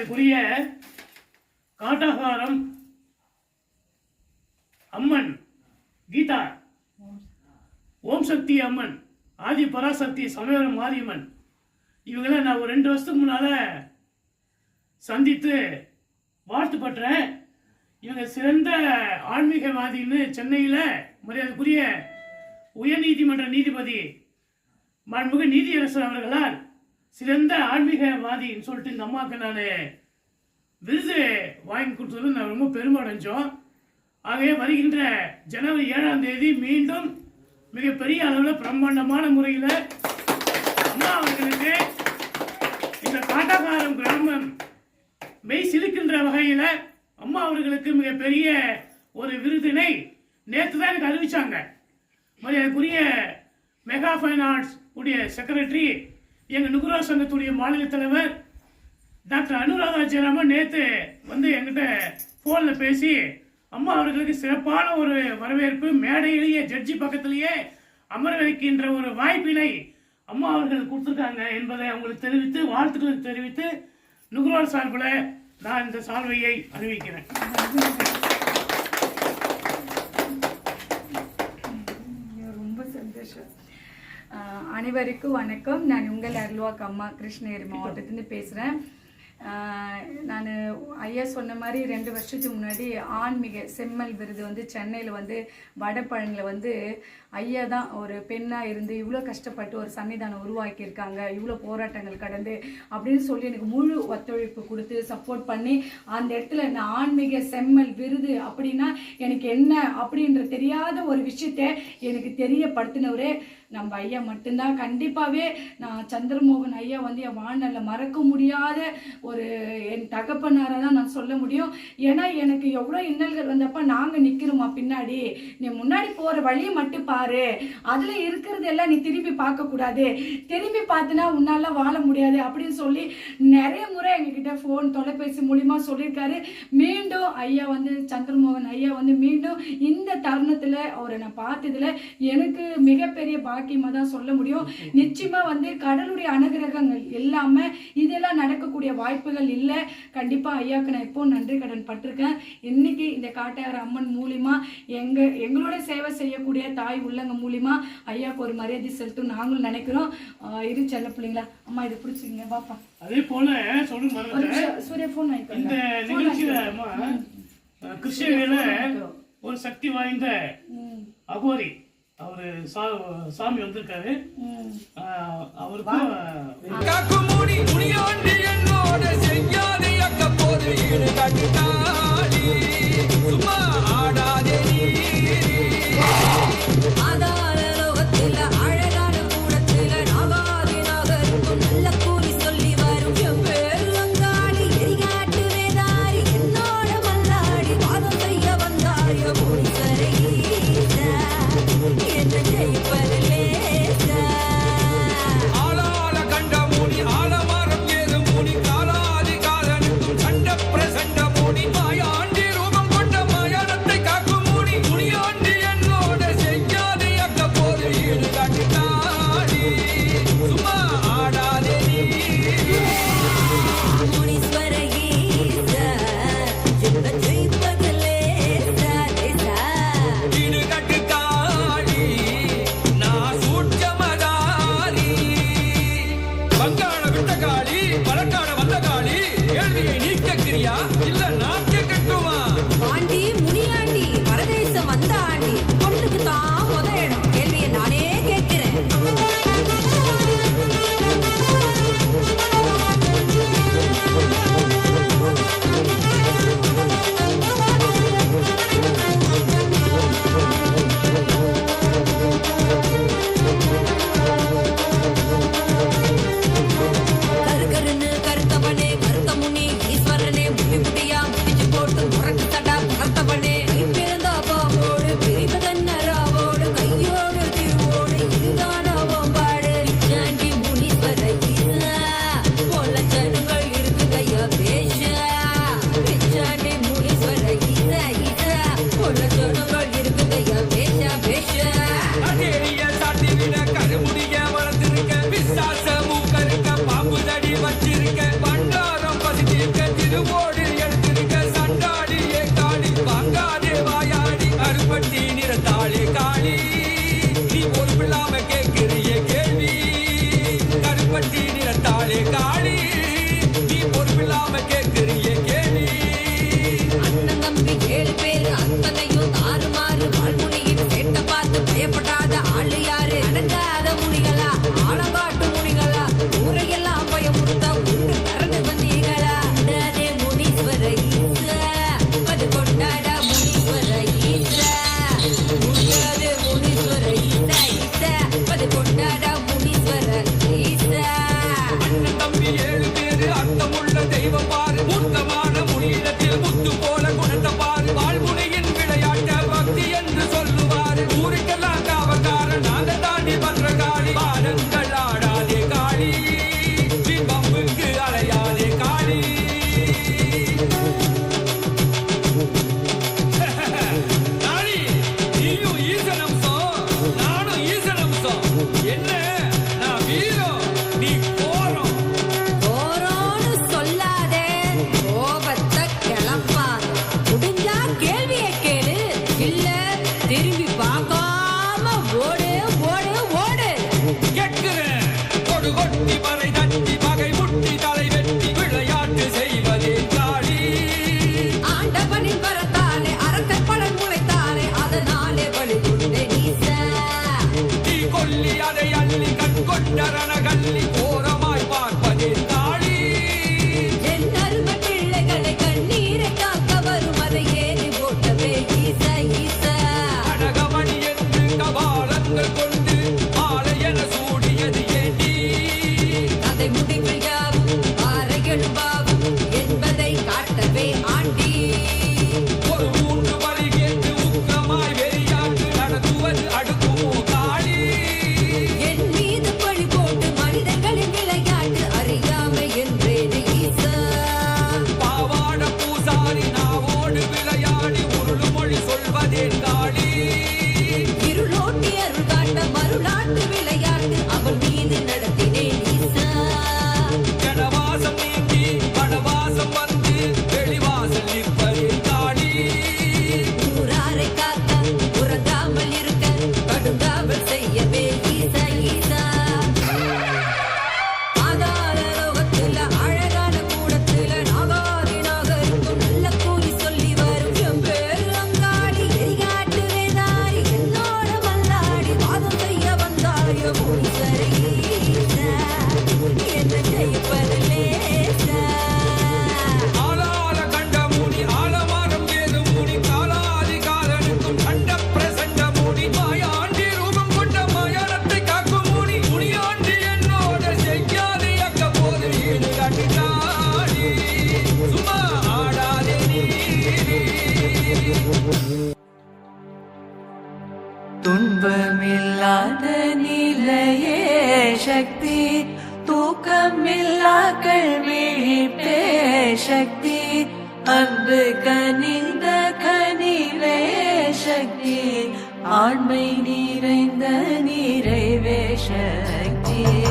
மரியாதைக்குரிய காட்டாகாரம் அம்மன் கீதா. ஓம் சக்தி அம்மன் ஆதி பராசக்தி சமயவரம் மாரியம்மன். இவங்கள நான் ஒரு ரெண்டு வருஷத்துக்கு முன்னால சந்தித்து வாழ்த்து பற்றேன் இவங்க சிறந்த ஆன்மீகவாதின்னு சென்னையில் மரியாதைக்குரிய உயர்நீதிமன்ற நீதிபதி மாண்புமிகு நீதியரசர் அவர்களால் சிறந்த ஆன்மீகவாதின்னு சொல்லிட்டு இந்த அம்மாவுக்கு நான் விருது வாங்கி கொடுத்தது நான் ரொம்ப பெருமை அடைஞ்சோம். ஆகவே வருகின்ற ஜனவரி ஏழாம் தேதி மீண்டும் மிகப்பெரிய அளவில் பிரம்மாண்டமான முறையில் அம்மா அவர்களுக்கு இந்த காட்டாகாரம் கிராமம் மெய் சிலுக்கின்ற வகையில் அம்மா அவர்களுக்கு மிகப்பெரிய ஒரு விருதினை நேற்று தான் எனக்கு அறிவிச்சாங்க. மரியாதைக்குரிய மெகா ஃபைனான்ஸ் உடைய செக்ரட்டரி எங்கள் நுகர்வோர் சங்கத்துடைய மாநில தலைவர் டாக்டர் அனுராதா ஜெயராமன் நேற்று வந்து என்கிட்ட ஃபோனில் பேசி அம்மா அவர்களுக்கு சிறப்பான ஒரு வரவேற்பு. மேடையிலேயே ஜட்ஜி பக்கத்திலேயே அமர வைக்கின்ற ஒரு வாய்ப்பினை அம்மா அவர்கள் கொடுத்துருக்காங்க என்பதை அவங்களுக்கு தெரிவித்து வாழ்த்துக்களை தெரிவித்து நுகர்வோர் சார்பில் நான் இந்த சால்வையை அறிவிக்கிறேன். ரொம்ப சந்தோஷம். அனைவருக்கும் வணக்கம். நான் உங்கள் அருள்வாக்கு அம்மா கிருஷ்ணகிரி மாவட்டத்துலேருந்து பேசுகிறேன் நான் ஐயா சொன்ன மாதிரி ரெண்டு வருஷத்துக்கு முன்னாடி ஆன்மீக செம்மல் விருது வந்து சென்னையில் வந்து வடப்பழங்களை வந்து ஐயா தான் ஒரு பெண்ணாக இருந்து இவ்வளோ கஷ்டப்பட்டு ஒரு சன்னிதானம் உருவாக்கியிருக்காங்க இவ்வளோ போராட்டங்கள் கடந்து அப்படின்னு சொல்லி எனக்கு முழு ஒத்துழைப்பு கொடுத்து சப்போர்ட் பண்ணி அந்த இடத்துல நான் ஆன்மீக செம்மல் விருது அப்படின்னா எனக்கு என்ன அப்படின்ற தெரியாத ஒரு விஷயத்த எனக்கு தெரியப்படுத்தினவரே நம்ம ஐயா மட்டும்தான். கண்டிப்பாகவே நான் சந்திரமோகன் ஐயா வந்து என் வாழ்நாளில் மறக்க முடியாத ஒரு என் தகப்பனாரை தான் நான் சொல்ல முடியும். ஏன்னா எனக்கு எவ்வளோ இன்னல்கள் வந்தப்ப நாங்கள் நிற்கிறோமா பின்னாடி? நீ முன்னாடி போகிற வழியை மட்டும் பாரு. அதில் இருக்கிறதெல்லாம் நீ திரும்பி பார்க்கக்கூடாது. திரும்பி பார்த்தினா உன்னால் வாழ முடியாது அப்படின்னு சொல்லி நிறைய முறை எங்ககிட்ட ஃபோன் தொலைபேசி மூலிமா சொல்லியிருக்காரு. மீண்டும் ஐயா வந்து சந்திரமோகன் ஐயா வந்து மீண்டும் இந்த தருணத்தில் அவரை நான் பார்த்ததுல எனக்கு மிகப்பெரிய பாக்கியமாக தான் சொல்ல முடியும். நிச்சயமாக வந்து கடலுடைய அனுகிரகங்கள் எல்லாமே இதெல்லாம் நடக்கக்கூடிய வாய்ப்புகள் இல்லை. கண்டிப்பாக ஐயாவுக்கு நான் எப்போ நன்றி கடன் பட்டிருக்கேன். இன்னைக்கு இந்த காட்டையார் அம்மன் மூலிமா எங்க எங்களோட சேவை செய்யக்கூடிய தாய் உள்ளங்க மூலிமா ஐயாவுக்கு ஒரு மரியாதை செலுத்தும் நாங்களும் நினைக்கிறோம். இரு செல்ல பிள்ளைங்களா. அம்மா இதை பிடிச்சிங்க பாப்பா அதே போல சொல்ல ஒரு சூர்யா இந்த நிகழ்ச்சியில சக்தி வாய்ந்த அகோரி. அவரு சா- சாமி வந்திருக்காரு. ம். என்ன Daddy. துன்பமில்லாத நிலையே சக்தி தூக்கமில்லா கல்விழிப்பே சக்தி அன்பு கனிந்த கனிவே சக்தி ஆண்மை நிறைந்த நிறைவே சக்தி.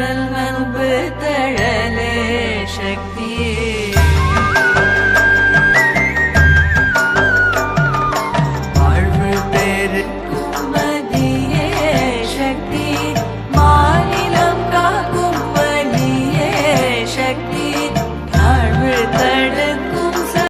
கடல் நண்பு தழ